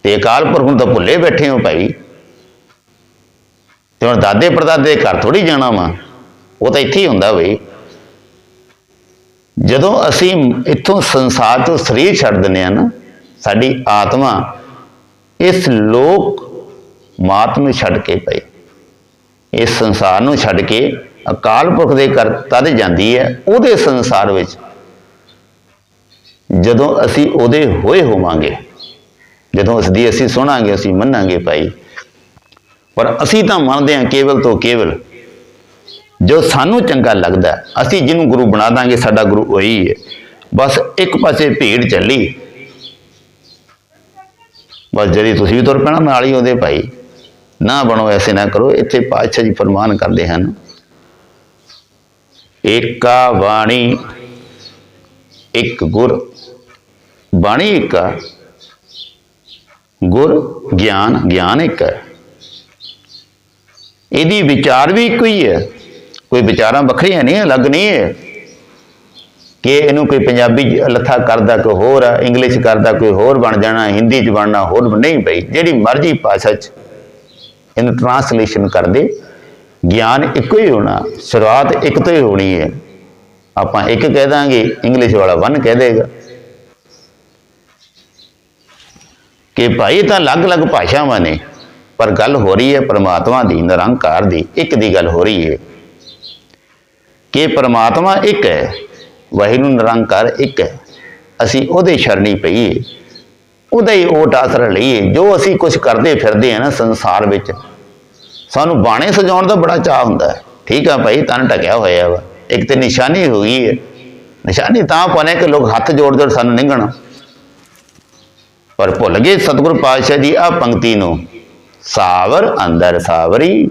ਤੇ ਅਕਾਲ ਪੁਰਖ ਨੂੰ ਤਾਂ ਭੁੱਲੇ ਬੈਠੇ ਹੋ ਭਾਈ। ਤੇ ਹੁਣ ਦਾਦੇ ਪੜਦਾਦੇ ਦੇ ਘਰ ਥੋੜੀ ਜਾਣਾ ਵਾ, ਉਹ ਤਾਂ ਇੱਥੇ ਹੀ ਹੁੰਦਾ ਬਈ। ਜਦੋਂ ਅਸੀਂ ਇੱਥੋਂ ਸੰਸਾਰ ਤੋਂ ਸਰੀਰ ਛੱਡ ਦਿੰਦੇ ਆ ਨਾ, ਸਾਡੀ ਆਤਮਾ ਇਸ ਲੋਕ ਮਾਤ ਨੂੰ ਛੱਡ ਕੇ ਪਈ। ਇਸ ਸੰਸਾਰ ਨੂੰ ਛੱਡ ਕੇ ਅਕਾਲ ਪੁਰਖ ਦੇ ਕਰ ਤਦ ਜਾਂਦੀ ਹੈ, ਉਹਦੇ ਸੰਸਾਰ ਵਿੱਚ। ਜਦੋਂ ਅਸੀਂ ਉਹਦੇ ਹੋਏ ਹੋਵਾਂਗੇ, ਜਦੋਂ ਉਸ ਦੀ ਅਸੀਂ ਸੁਣਾਂਗੇ, ਅਸੀਂ ਮੰਨਾਂਗੇ ਭਾਈ। ਪਰ ਅਸੀਂ ਤਾਂ ਮੰਨਦੇ ਹਾਂ ਕੇਵਲ ਤੋਂ ਕੇਵਲ, ਜੋ ਸਾਨੂੰ ਚੰਗਾ ਲੱਗਦਾ, ਅਸੀਂ ਜਿਹਨੂੰ ਗੁਰੂ ਬਣਾ ਦਾਂਗੇ, ਸਾਡਾ ਗੁਰੂ ਉਹੀ ਹੈ। ਬਸ ਇੱਕ ਪਾਸੇ ਭੀੜ ਚੱਲੀ। ਬਸ ਜਦੀ ਤੁਸੀਂ ਵੀ ਤੁਰ ਪੈਣਾ, ਨਾਲ ਹੀ ਉਹਦੇ ਭਾਈ। ਨਾ ਬਣੋ, ਐਸੇ ਨਾ ਕਰੋ। ਇੱਥੇ ਪਾਤਸ਼ਾਹ ਜੀ ਫਰਮਾਨ ਕਰਦੇ ਹਨ, ਏਕਾ ਬਾਣੀ, ਇੱਕ ਗੁਰ। ਬਾਣੀ ਇੱਕ ਆ, ਗੁਰ ਗਿਆਨ ਗਿਆਨ ਇੱਕ ਹੈ ਇਹਦੀ ਵਿਚਾਰ ਵੀ ਇੱਕੋ ਹੀ ਹੈ ਕੋਈ ਵਿਚਾਰਾਂ ਵੱਖਰੀਆਂ ਨਹੀਂ, ਅਲੱਗ ਨਹੀਂ ਹੈ ਕਿ ਇਹਨੂੰ ਕੋਈ ਪੰਜਾਬੀ ਲੱਥਾ ਕਰਦਾ ਕੋਈ ਹੋਰ ਆ, ਇੰਗਲਿਸ਼ ਕਰਦਾ ਕੋਈ ਹੋਰ ਬਣ ਜਾਣਾ, ਹਿੰਦੀ 'ਚ ਬਣਨਾ ਹੋਰ ਨਹੀਂ ਪਈ ਜਿਹੜੀ ਮਰਜ਼ੀ ਭਾਸ਼ਾ 'ਚ ਇਹਨੂੰ ਟ੍ਰਾਂਸਲੇਸ਼ਨ ਕਰ ਗਿਆਨ ਇੱਕੋ ਹੀ ਹੋਣਾ, ਸ਼ੁਰੂਆਤ ਇੱਕ ਤੋਂ ਹੀ ਹੋਣੀ ਹੈ। ਆਪਾਂ ਇੱਕ ਕਹਿ ਦਾਂਗੇ ਇੰਗਲਿਸ਼ ਵਾਲਾ ਵਨ ਕਹਿ ਦੇਗਾ। ਕਿ ਭਾਈ ਤਾਂ ਅਲੱਗ-ਅਲੱਗ ਭਾਸ਼ਾਵਾਂ ਨੇ, ਪਰ ਗੱਲ ਹੋ ਰਹੀ ਹੈ ਪਰਮਾਤਮਾ ਦੀ, ਨਿਰੰਕਾਰ ਦੀ, ਇੱਕ ਦੀ ਗੱਲ ਹੋ ਰਹੀ ਹੈ। ਕਿ ਪਰਮਾਤਮਾ ਇੱਕ ਹੈ, ਵਾਹਿਗੁਰੂ ਨਿਰੰਕਾਰ ਇੱਕ ਹੈ, ਅਸੀਂ ਉਹਦੇ ਸ਼ਰਣੀ ਪਈਏ ਉਹਦਾ ਹੀ ਓਟ ਆਸਰਾ ਲਈਏ। ਜੋ ਅਸੀਂ ਕੁਝ ਕਰਦੇ ਫਿਰਦੇ ਆ ਨਾ ਸੰਸਾਰ ਵਿੱਚ, ਸਾਨੂੰ ਬਾਣੇ ਸਜਾਉਣ ਦਾ ਬੜਾ ਚਾਹ ਹੁੰਦਾ ਹੈ। ਠੀਕ ਆ ਭਾਈ, ਤਨ ਟਕਿਆ ਹੋਇਆ ਵਾ। ਇੱਕ ਤੇ ਨਿਸ਼ਾਨੀ ਹੋ ਗਈ ਹੈ। ਨਿਸ਼ਾਨੀ ਤਾਂ ਪਾਣੇ ਕਿ ਲੋਕ ਹੱਥ ਜੋੜ ਜੋੜ ਸਾਨੂੰ ਨਿੰਗਣ। ਪਰ ਭੁੱਲ ਗਏ ਸਤਿਗੁਰ ਪਾਤਸ਼ਾਹ ਜੀ ਆ ਪੰਕਤੀ ਨੂੰ। ਸਾਵਰ ਅੰਦਰ ਸਾਵਰੀ,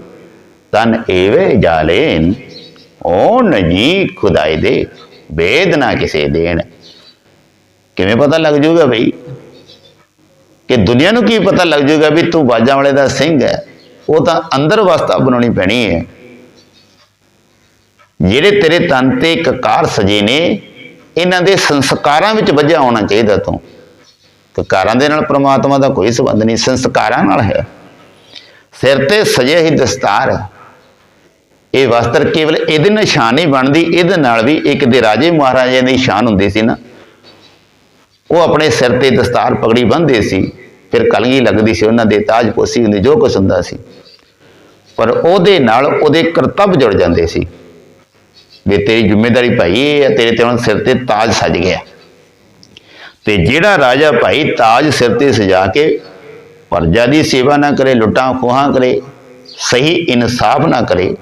ਤਨ ਏਵੇ ਜਾਲੇਨ। ਓਨ ਜੀ ਖੁਦਾਈ ਦੇ, ਵੇਦ ਨਾ ਕਿਸੇ ਦੇਣ। ਕਿਵੇਂ ਪਤਾ ਲੱਗ ਜਾਊਗਾ ਭਈ? ਕਿ ਦੁਨੀਆ ਨੂੰ ਕੀ ਪਤਾ ਲੱਗ ਜਾਊਗਾ ਵੀ ਤੂੰ ਬਾਜਾਂ ਵਾਲੇ ਦਾ ਸਿੰਘ ਹੈ, ਉਹ ਤਾਂ ਅੰਦਰ ਵਸਤਾ ਬਣਾਉਣੀ ਪੈਣੀ ਹੈ। ਜਿਹੜੇ ਤੇਰੇ ਤਨ ਤੇ ਕਕਾਰ ਸਜੇ ਨੇ, ਇਹਨਾਂ ਦੇ ਸੰਸਕਾਰਾਂ ਵਿੱਚ ਵੱਜਿਆ ਹੋਣਾ ਚਾਹੀਦਾ ਤੂੰ। ਕਕਾਰਾਂ ਦੇ ਨਾਲ ਪ੍ਰਮਾਤਮਾ ਦਾ ਕੋਈ ਸੰਬੰਧ ਨਹੀਂ, ਸੰਸਕਾਰਾਂ ਨਾਲ ਹੈ। ਸਿਰ ਤੇ ਸਜੇ ਹੀ ਦਸਤਾਰ। ਇਹ ਵਸਤਰ ਕੇਵਲ ਇਹਦੇ ਨਿਸ਼ਾਨ ਹੀ ਬਣਦੀ, ਇਹਦੇ ਨਾਲ ਵੀ ਇੱਕ ਦੇ ਰਾਜੇ ਮਹਾਰਾਜੇ ਦੀ ਸ਼ਾਨ ਹੁੰਦੀ ਸੀ ਨਾ। ਉਹ ਆਪਣੇ ਸਿਰ ਤੇ ਦਸਤਾਰ ਪਗੜੀ ਬੰਨ੍ਹਦੇ ਸੀ। ਫਿਰ ਕਲਗੀ ਲੱਗਦੀ ਸੀ, ਉਹਨਾਂ ਦੇ ਤਾਜ ਪੋਸੀ ਹੁੰਦੀ ਜੋ ਕੁਛ ਹੁੰਦਾ ਸੀ। ਪਰ ਉਹਦੇ ਨਾਲ ਉਹਦੇ ਕਰਤੱਵ ਜੁੜ ਜਾਂਦੇ ਸੀ। ਵੀ ਤੇਰੀ ਜ਼ਿੰਮੇਵਾਰੀ ਭਾਈ ਇਹ ਹੈ ਤੇਰੇ ਤੇ ਹੁਣ ਸਿਰ ਤੇ ਤਾਜ ਸਜ ਗਿਆ। ਤੇ ਜਿਹੜਾ ਰਾਜਾ ਭਾਈ ਤਾਜ ਸਿਰ ਤੇ ਸਜਾ ਕੇ ਪਰਜਾ ਦੀ ਸੇਵਾ ਨਾ ਕਰੇ, ਲੁੱਟਾਂ ਖੋਹਾਂ ਕਰੇ, ਸਹੀ ਇਨਸਾਫ ਨਾ ਕਰੇ,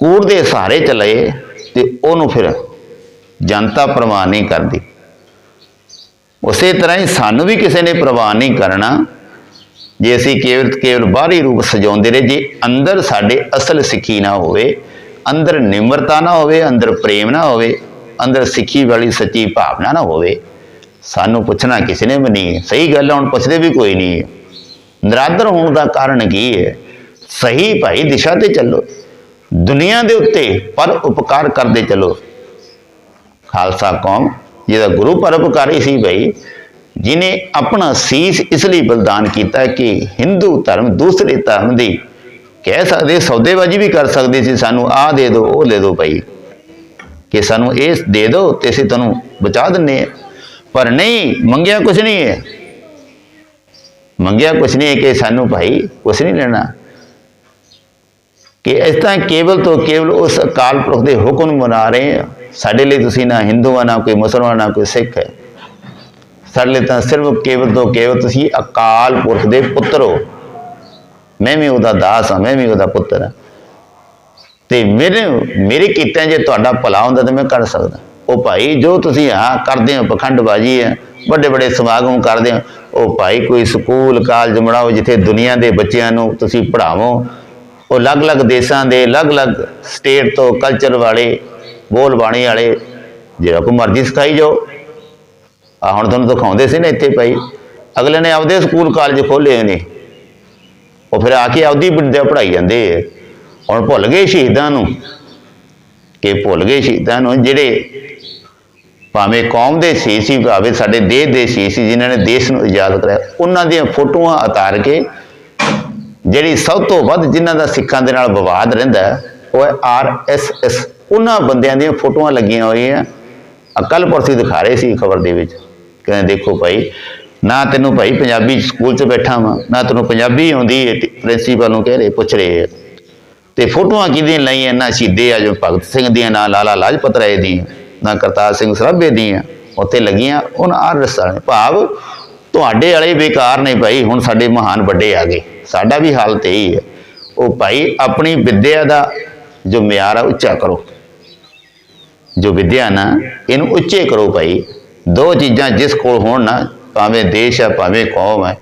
ਕੂੜ ਦੇ ਸਹਾਰੇ ਚਲੇ ਤੇ ਉਹਨੂੰ ਫਿਰ ਜਨਤਾ ਪ੍ਰਵਾਨ ਨਹੀਂ ਕਰਦੀ। ਉਸੇ ਤਰ੍ਹਾਂ ਹੀ ਸਾਨੂੰ ਵੀ ਕਿਸੇ ਨੇ ਪ੍ਰਵਾਨ ਨਹੀਂ ਕਰਨਾ। ਜੇ ਅਸੀਂ ਕੇਵਲ ਕੇਵਲ ਬਾਹਰੀ ਰੂਪ ਸਜਾਉਂਦੇ ਰਹੇ, ਜੇ ਅੰਦਰ ਸਾਡੇ ਅਸਲ ਸਿੱਖੀ ਨਾ ਹੋਵੇ, ਅੰਦਰ ਨਿਮਰਤਾ ਨਾ ਹੋਵੇ, ਅੰਦਰ ਪ੍ਰੇਮ ਨਾ ਹੋਵੇ, ਅੰਦਰ ਸਿੱਖੀ ਵਾਲੀ ਸੱਚੀ ਭਾਵਨਾ ਨਾ ਹੋਵੇ, ਸਾਨੂੰ ਪੁੱਛਣਾ ਕਿਸੇ ਨੇ ਵੀ ਨਹੀਂ। ਸਹੀ ਗੱਲ ਹੁਣ ਪੁੱਛਦੇ ਵੀ ਕੋਈ ਨਹੀਂ ਨਿਰਾਦਰ ਹੋਣ ਦਾ ਕਾਰਨ ਕੀ ਹੈ? ਸਹੀ ਭਾਈ ਦਿਸ਼ਾ ਤੇ ਚੱਲੋ। ਦੁਨੀਆ ਦੇ ਉੱਤੇ ਪਰ ਉਪਕਾਰ ਕਰਦੇ ਚੱਲੋ। ਖਾਲਸਾ ਕੌਮ ਜਿਹਦਾ ਗੁਰੂ ਪਰਪਕਾਰੀ ਸੀ ਭਾਈ ਜਿਨੇ ਆਪਣਾ ਸੀਸ ਇਸ ਲਈ ਬਲਿਦਾਨ ਕੀਤਾ ਕਿ ਹਿੰਦੂ ਧਰਮ ਦੂਸਰੇ ਧਰਮ ਦੀ ਕਹਿ ਸਕਦੇ, ਸੌਦੇਬਾਜ਼ੀ ਵੀ ਕਰ ਸਕਦੇ ਸੀ, ਸਾਨੂੰ ਆਹ ਦੇ ਦਿਓ, ਉਹ ਦੇ ਦਿਓ ਭਾਈ ਕਿ ਸਾਨੂੰ ਇਹ ਦੇ ਦਿਓ ਤੇ ਅਸੀਂ ਤੁਹਾਨੂੰ ਬਚਾ ਦਿੰਨੇ ਆ। ਪਰ ਨਹੀਂ, ਮੰਗਿਆ ਕੁਝ ਨਹੀਂ ਹੈ। ਮੰਗਿਆ ਕੁਝ ਨਹੀਂ ਹੈ ਕਿ ਸਾਨੂੰ ਭਾਈ ਕੁਝ ਨਹੀਂ ਲੈਣਾ। ਕਿ ਇਸ ਤਰ੍ਹਾਂ ਕੇਵਲ ਤੋਂ ਕੇਵਲ ਉਸ ਅਕਾਲ ਪੁਰਖ ਦੇ ਹੁਕਮ ਨੂੰ ਮਨਾ ਰਹੇ ਹਾਂ। ਸਾਡੇ ਲਈ ਤੁਸੀਂ ਨਾ ਹਿੰਦੂ ਆ, ਨਾ ਕੋਈ ਮੁਸਲਮਾਨ, ਨਾ ਕੋਈ ਸਿੱਖ ਹੈ। ਸਾਡੇ ਲਈ ਤਾਂ ਸਿਰਫ ਕੇਵਲ ਤੋਂ ਕੇਵਲ ਤੁਸੀਂ ਅਕਾਲ ਪੁਰਖ ਦੇ ਪੁੱਤਰ ਹੋ। ਮੈਂ ਵੀ ਉਹਦਾ ਦਾਸ ਹਾਂ, ਮੈਂ ਵੀ ਉਹਦਾ ਪੁੱਤਰ ਹਾਂ। ਤੇ ਮੇਰੇ ਮੇਰੇ ਕੀਤਿਆਂ ਜੇ ਤੁਹਾਡਾ ਭਲਾ ਹੁੰਦਾ ਤਾਂ ਮੈਂ ਕਰ ਸਕਦਾ। ਉਹ ਭਾਈ, ਜੋ ਤੁਸੀਂ ਆ ਕਰਦੇ ਹੋ, ਪਖੰਡਬਾਜ਼ੀ ਹੈ ਵੱਡੇ ਵੱਡੇ ਸਮਾਗਮ ਕਰਦੇ ਹੋ, ਉਹ ਭਾਈ ਕੋਈ ਸਕੂਲ, ਕਾਲਜ ਬਣਾਓ, ਜਿੱਥੇ ਦੁਨੀਆ ਦੇ ਬੱਚਿਆਂ ਨੂੰ ਤੁਸੀਂ ਪੜ੍ਹਾਵੋ ਉਹ ਅਲੱਗ-ਅਲੱਗ ਦੇਸ਼ਾਂ ਦੇ ਅਲੱਗ-ਅਲੱਗ ਸਟੇਟ ਤੋਂ ਕਲਚਰ ਵਾਲੇ, ਬੋਲ ਬਾਣੀ ਵਾਲੇ, ਜਿਹੜਾ ਕੋ ਮਰਜ਼ੀ ਸਿਖਾਈ ਜਾਓ। ਆ ਹੁਣ ਤੁਹਾਨੂੰ ਦਿਖਾਉਂਦੇ ਸੀ ਨਾ ਇੱਥੇ ਭਾਈ, ਅਗਲੇ ਨੇ ਆਪਦੇ ਸਕੂਲ ਕਾਲਜ ਖੋਲ੍ਹੇ ਨੇ। ਉਹ ਫਿਰ ਆ ਕੇ ਆਪਦੀ ਵਿਦਿਆ ਪੜਾਈ ਜਾਂਦੇ ਆ। ਹੁਣ ਭੁੱਲ ਗਏ ਸ਼ਹੀਦਾਂ ਨੂੰ, ਕਿ ਭੁੱਲ ਗਏ ਸ਼ਹੀਦਾਂ ਨੂੰ ਜਿਹੜੇ ਭਾਵੇਂ ਕੌਮ ਦੇ ਸੀ ਸੀ, ਭਾਵੇਂ ਸਾਡੇ ਦੇਸ਼ ਦੇ ਸੀ ਸੀ, ਜਿਨ੍ਹਾਂ ਨੇ ਦੇਸ਼ ਨੂੰ ਆਜ਼ਾਦ ਕਰਾਇਆ, ਉਹਨਾਂ ਦੀਆਂ ਫੋਟੋਆਂ ਉਤਾਰ ਕੇ ਜਿਹੜੀ ਸਭ ਤੋਂ ਵੱਧ ਜਿਨ੍ਹਾਂ ਦਾ ਸਿੱਖਾਂ ਦੇ ਨਾਲ ਵਿਵਾਦ ਰਹਿੰਦਾ ਉਹ ਹੈ, ਆਰ ਹੈ ਆਰਐਸਐਸ ਉਹਨਾਂ ਬੰਦਿਆਂ ਦੀਆਂ ਫੋਟੋਆਂ ਲੱਗੀਆਂ ਹੋਈਆਂ। ਅਕਲ ਪਰਸੀ ਦਿਖਾ ਰਹੇ ਸੀ ਖਬਰ ਦੇ ਵਿੱਚ। ਕਹਿੰਦੇ ਦੇਖੋ ਭਾਈ ਨਾ ਤੈਨੂੰ ਭਾਈ ਪੰਜਾਬੀ ਸਕੂਲ 'ਚ ਬੈਠਾ ਵਾਂ ਨਾ ਤੈਨੂੰ ਪੰਜਾਬੀ ਆਉਂਦੀ ਹੈ ਪ੍ਰਿੰਸੀਪਲ ਨੂੰ ਕਹਿ ਰਹੇ ਪੁੱਛ ਰਹੇ ਹੈ। ਤੇ ਫੋਟੋਆਂ ਕਿਹਦੀਆਂ ਲਈਆਂ ਨਾ ਸ਼ਹੀਦੇ ਆ ਜੋ ਭਗਤ ਸਿੰਘ ਦੀਆਂ ਨਾ ਲਾਲਾ ਲਾਜਪਤ ਰਾਏ ਦੀਆਂ ਨਾ ਕਰਤਾਰ ਸਿੰਘ ਸਰਾਭੇ ਦੀਆਂ। ਉੱਥੇ ਲੱਗੀਆਂ ਉਹਨਾਂ ਆਰਐਸ ਵਾਲੇ। ਭਾਵ ਤੁਹਾਡੇ ਵਾਲੇ ਬੇਕਾਰ ਨੇ ਭਾਈ ਹੁਣ ਸਾਡੇ ਮਹਾਨ ਵੱਡੇ ਆ ਗਏ। ਸਾਡਾ ਵੀ ਹਾਲਤ ਇਹੀ ਹੈ। ਉਹ ਭਾਈ ਆਪਣੀ ਵਿੱਦਿਆ ਦਾ ਜੋ ਮਿਆਰ ਆ, ਉੱਚਾ ਕਰੋ। ਜੋ ਵਿਦਿਆ ਨਾ, ਇਹਨੂੰ ਉੱਚੇ ਕਰੋ ਭਾਈ। ਦੋ ਚੀਜ਼ਾਂ ਜਿਸ ਕੋਲ ਹੋਣ ਨਾ, ਭਾਵੇਂ ਦੇਸ਼ ਆ, ਭਾਵੇਂ ਕੌਮ ਹੈ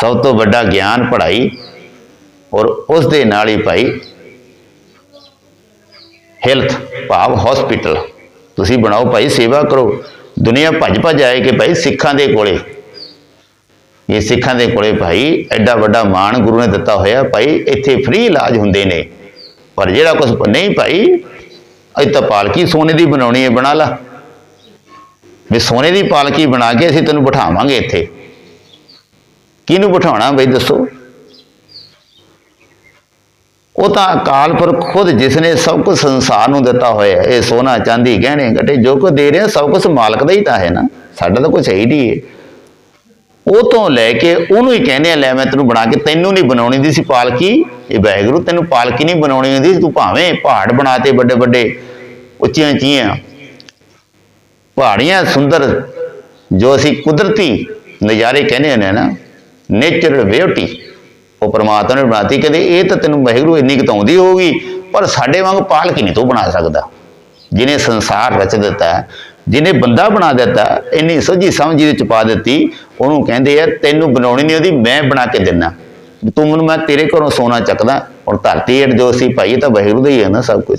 ਸਭ ਤੋਂ ਵੱਡਾ ਗਿਆਨ ਪੜ੍ਹਾਈ ਔਰ ਉਸ ਦੇ ਨਾਲ ਹੀ ਭਾਈ ਹੈਲਥ ਭਾਵ ਹਸਪੀਟਲ ਤੁਸੀਂ ਬਣਾਓ ਭਾਈ, ਸੇਵਾ ਕਰੋ। ਦੁਨੀਆ ਭੱਜ ਭੱਜ ਆਏ ਕਿ ਭਾਈ ਸਿੱਖਾਂ ਦੇ ਕੋਲੇ। ਇਹ ਸਿੱਖਾਂ ਦੇ ਕੋਲੇ ਭਾਈ ਐਡਾ ਵੱਡਾ ਮਾਣ ਗੁਰੂ ਨੇ ਦਿੱਤਾ ਹੋਇਆ, ਭਾਈ ਇੱਥੇ ਫ੍ਰੀ ਇਲਾਜ ਹੁੰਦੇ ਨੇ। ਪਰ ਜਿਹੜਾ ਕੁਝ ਨਹੀਂ ਭਾਈ, ਅੱਜ ਤਾਂ ਪਾਲਕੀ ਸੋਨੇ ਦੀ ਬਣਾਉਣੀ ਹੈ, ਬਣਾ ਲਾ। ਵੀ ਸੋਨੇ ਦੀ ਪਾਲਕੀ ਬਣਾ ਕੇ ਅਸੀਂ ਤੈਨੂੰ ਬਿਠਾਵਾਂਗੇ ਇੱਥੇ। ਕਿਹਨੂੰ ਬਿਠਾਉਣਾ ਬਈ ਦੱਸੋ? ਉਹ ਤਾਂ ਅਕਾਲ ਪੁਰਖ ਖੁਦ ਜਿਸ ਨੇ ਸਭ ਕੁਝ ਸੰਸਾਰ ਨੂੰ ਦਿੱਤਾ ਹੋਇਆ ਇਹ ਸੋਨਾ ਚਾਂਦੀ, ਗਹਿਣੇ ਘਟੇ ਜੋ ਕੁਝ ਦੇ ਰਿਹਾ, ਸਭ ਕੁਝ ਮਾਲਕ ਦਾ ਹੀ ਤਾਂ ਹੈ ਨਾ। ਸਾਡਾ ਤਾਂ ਕੁਝ ਹੈ ਹੀ ਨਹੀਂ ਹੈ ਉਹ ਤੋਂ ਲੈ ਕੇ ਉਹਨੂੰ ਹੀ ਕਹਿੰਦੇ ਆ ਲੈ ਮੈਂ ਤੈਨੂੰ ਬਣਾ ਕੇ ਤੈਨੂੰ ਨਹੀਂ ਬਣਾਉਣੀ ਦੀ ਸੀ ਪਾਲਕੀ। ਇਹ ਵਾਹਿਗੁਰੂ ਤੈਨੂੰ ਪਾਲਕੀ ਨਹੀਂ ਬਣਾਉਣੀ ਹੁੰਦੀ ਤੂੰ ਭਾਵੇਂ ਪਹਾੜ ਬਣਾਤੇ ਵੱਡੇ ਵੱਡੇ ਉੱਚੀਆਂ ਉੱਚੀਆਂ। ਪਹਾੜੀਆਂ ਸੁੰਦਰ ਜੋ ਅਸੀਂ ਕੁਦਰਤੀ ਨਜ਼ਾਰੇ ਕਹਿੰਦੇ ਹੁੰਦੇ ਆ ਨਾ ਨੇਚਰਲ ਬਿਊਟੀ ਉਹ ਪਰਮਾਤਮਾ ਨੇ ਬਣਾਤੀ। ਕਹਿੰਦੇ ਇਹ ਤਾਂ ਤੈਨੂੰ ਵਾਹਿਗੁਰੂ ਇੰਨੀ ਕੁ ਤਾਂ ਹੋਊਗੀ ਪਰ ਸਾਡੇ ਵਾਂਗ ਪਾਲਕੀ ਨਹੀਂ ਤੂੰ ਬਣਾ ਸਕਦਾ। ਜਿਹਨੇ ਸੰਸਾਰ ਰਚ ਦਿੱਤਾ ਹੈ, ਜਿਹਨੇ ਬੰਦਾ ਬਣਾ ਦਿੱਤਾ ਇੰਨੀ ਸੋਝੀ ਸਮਝੀ ਵਿੱਚ ਪਾ ਦਿੱਤੀ ਉਹਨੂੰ ਕਹਿੰਦੇ ਆ, ਤੈਨੂੰ ਬਣਾਉਣੀ ਨਹੀਂ ਉਹਦੀ, ਮੈਂ ਬਣਾ ਕੇ ਦਿੰਨਾ। ਤੂੰ ਮੈਨੂੰ, ਮੈਂ ਤੇਰੇ ਘਰੋਂ ਸੋਨਾ ਚੱਕਦਾ ਔਰ ਧਰਤੀ ਹੇਠ ਜੋ ਅਸੀਂ ਭਾਈ, ਇਹ ਤਾਂ ਵਾਹਿਗੁਰੂ ਦਾ ਹੀ ਹੈ ਨਾ ਸਭ ਕੁਝ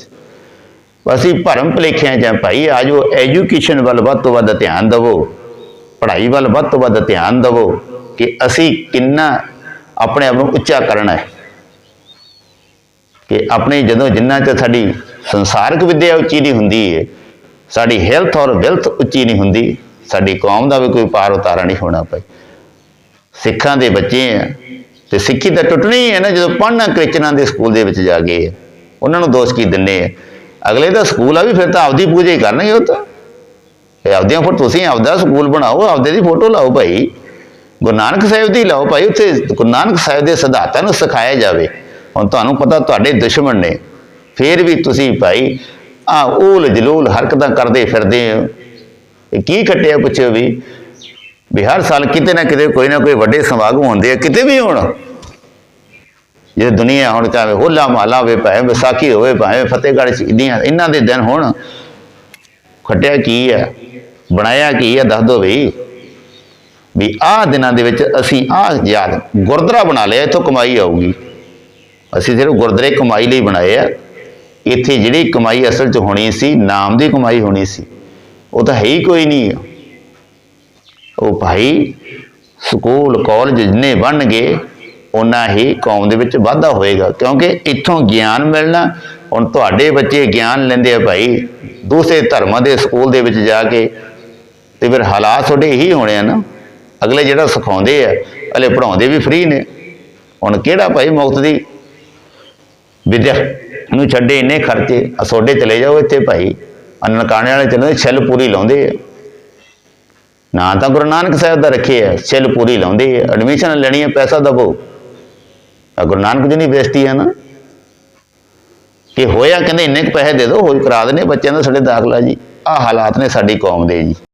ਅਸੀਂ ਭਰਮ ਭਲੇਖਿਆਂ ਚ ਹਾਂ ਭਾਈ ਆਜੋ ਐਜੂਕੇਸ਼ਨ ਵੱਲ ਵੱਧ ਤੋਂ ਵੱਧ ਧਿਆਨ ਦਿਵੋ, ਪੜ੍ਹਾਈ ਵੱਲ ਵੱਧ ਤੋਂ ਵੱਧ ਧਿਆਨ ਦਿਵੋ ਕਿ ਅਸੀਂ ਕਿੰਨਾ ਆਪਣੇ ਆਪ ਨੂੰ ਉੱਚਾ ਕਰਨਾ ਹੈ। ਕਿ ਆਪਣੇ ਜਦੋਂ ਜਿੰਨਾ ਚ ਸਾਡੀ ਸੰਸਾਰਕ ਵਿੱਦਿਆ ਉੱਚੀ ਨਹੀਂ ਹੁੰਦੀ ਹੈ ਸਾਡੀ ਹੈਲਥ ਔਰ ਵੈਲਥ ਉੱਚੀ ਨਹੀਂ ਹੁੰਦੀ ਸਾਡੀ ਕੌਮ ਦਾ ਵੀ ਕੋਈ ਪਾਰ ਉਤਾਰਾ ਨਹੀਂ ਹੋਣਾ ਭਾਈ। ਸਿੱਖਾਂ ਦੇ ਬੱਚੇ ਆ ਤੇ ਸਿੱਖੀ ਤਾਂ ਟੁੱਟਣੀ ਹੈ ਨਾ, ਜਦੋਂ ਪੜ੍ਹਨਾ ਕ੍ਰਿਸ਼ਨਾਂ ਦੇ ਸਕੂਲ ਦੇ ਵਿੱਚ ਜਾ ਕੇ ਉਹਨਾਂ ਨੂੰ ਦੋਸ਼ ਕੀ ਦਿੰਨੇ ਆ? ਅਗਲੇ ਦਾ ਸਕੂਲ ਆ ਵੀ ਫਿਰ ਤਾਂ ਆਪਦੀ ਪੂਜਾ ਹੀ ਕਰਨਗੇ ਉਹ ਤਾਂ। ਇਹ ਆਪਦੀਆਂ ਫਿਰ ਤੁਸੀਂ ਆਪਦਾ ਸਕੂਲ ਬਣਾਓ, ਆਪਦੇ ਦੀ ਫੋਟੋ ਲਾਓ ਭਾਈ। ਗੁਰੂ ਨਾਨਕ ਸਾਹਿਬ ਦੀ ਲਾਓ ਭਾਈ, ਉੱਥੇ ਗੁਰੂ ਨਾਨਕ ਸਾਹਿਬ ਦੇ ਸਿਧਾਂਤਾਂ ਨੂੰ ਸਿਖਾਇਆ ਜਾਵੇ। ਹੁਣ ਤੁਹਾਨੂੰ ਪਤਾ ਤੁਹਾਡੇ ਦੁਸ਼ਮਣ ਨੇ। ਫੇਰ ਵੀ ਤੁਸੀਂ ਭਾਈ ਆ ਊਲ ਜਲੂਲ ਹਰਕਤਾਂ ਕਰਦੇ ਫਿਰਦੇ ਹੋ। ਇਹ ਕੀ ਖੱਟਿਆ ਪੁੱਛਿਓ ਵੀ? ਵੀ ਹਰ ਸਾਲ ਕਿਤੇ ਨਾ ਕਿਤੇ ਕੋਈ ਨਾ ਕੋਈ ਵੱਡੇ ਸਮਾਗਮ ਹੁੰਦੇ ਆ, ਕਿਤੇ ਵੀ ਹੋਣ। ਜੇ ਦੁਨੀਆ ਹੁਣ ਚਾਹੇ ਹੋਲਾ ਮਹੱਲਾ ਹੋਵੇ, ਭਾਵੇਂ ਵਿਸਾਖੀ ਹੋਵੇ, ਭਾਵੇਂ ਫਤਿਹਗੜ੍ਹ 'ਚ ਸ਼ਹੀਦੀਆਂ ਇਹਨਾਂ ਦੇ ਦਿਨ ਹੋਣ। ਖੱਟਿਆ ਕੀ ਹੈ ਬਣਾਇਆ ਕੀ ਹੈ ਦੱਸ ਦੋ ਵੀ ਵੀ ਆਹ ਦਿਨਾਂ ਦੇ ਵਿੱਚ ਅਸੀਂ ਆਹ ਯਾਦ, ਗੁਰਦੁਆਰਾ ਬਣਾ ਲਿਆ, ਇੱਥੋਂ ਕਮਾਈ ਆਊਗੀ। ਅਸੀਂ ਸਿਰਫ ਗੁਰਦੁਆਰੇ ਕਮਾਈ ਲਈ ਬਣਾਏ ਆ। ਇੱਥੇ ਜਿਹੜੀ ਕਮਾਈ ਅਸਲ 'ਚ ਹੋਣੀ ਸੀ, ਨਾਮ ਦੀ ਕਮਾਈ ਹੋਣੀ ਸੀ। ਉਹ ਤਾਂ ਹੈ ਹੀ ਕੋਈ ਨਹੀਂ ਉਹ ਭਾਈ ਸਕੂਲ ਕਾਲਜ ਜਿੰਨੇ ਬਣ ਗਏ ਉਨਾ ਹੀ ਕੌਮ ਦੇ ਵਿੱਚ ਵਾਧਾ ਹੋਏਗਾ। ਕਿਉਂਕਿ ਇੱਥੋਂ ਗਿਆਨ ਮਿਲਣਾ, ਹੁਣ ਤੁਹਾਡੇ ਬੱਚੇ ਗਿਆਨ ਲੈਂਦੇ ਆ ਭਾਈ, ਦੂਸਰੇ ਧਰਮਾਂ ਦੇ ਸਕੂਲ ਦੇ ਵਿੱਚ ਜਾ ਕੇ, ਤੇ ਫਿਰ ਹਾਲਾਤ ਤੁਹਾਡੇ ਇਹੀ ਹੋਣੇ ਆ ਨਾ। ਅਗਲੇ ਜਿਹੜਾ ਸਿਖਾਉਂਦੇ ਆ ਅਲੇ ਪੜਾਉਂਦੇ ਵੀ ਫ੍ਰੀ ਨੇ। ਹੁਣ ਕਿਹੜਾ ਭਾਈ ਮੁਕਤ ਦੀ? ਵਿਦਿਆ ਨੂੰ ਛੱਡੇ ਇੰਨੇ ਖਰਚੇ ਆ ਤੁਹਾਡੇ ਚਲੇ ਜਾਓ ਇੱਥੇ ਭਾਈ। ਨਨਕਾਣੇ ਵਾਲੇ ਚਲੇ ਛਿੱਲ ਪੂਰੀ ਲਾਉਂਦੇ ਆ। ਨਾ ਤਾਂ ਗੁਰੂ ਨਾਨਕ ਸਾਹਿਬ ਦਾ ਰੱਖੇ ਆ, ਛਿੱਲ ਪੂਰੀ ਲਾਉਂਦੇ ਆ। ਐਡਮਿਸ਼ਨ ਲੈਣੀ ਹੈ ਪੈਸਾ ਦਵੋ। ਆ ਗੁਰੂ ਨਾਨਕ ਯੂਨੀਵਰਸਿਟੀ ਹੈ ਨਾ। ਕਿ ਹੋਇਆ, ਕਹਿੰਦੇ ਇੰਨੇ ਕੁ ਪੈਸੇ ਦੇ ਦਿਓ, ਹੋਈ ਕਰਾ ਦੇਣੇ ਬੱਚਿਆਂ ਦਾ ਸਾਡੇ ਦਾਖਲਾ ਜੀ। ਆ ਹਾਲਾਤ ਨੇ ਸਾਡੀ ਕੌਮ ਦੇ ਜੀ।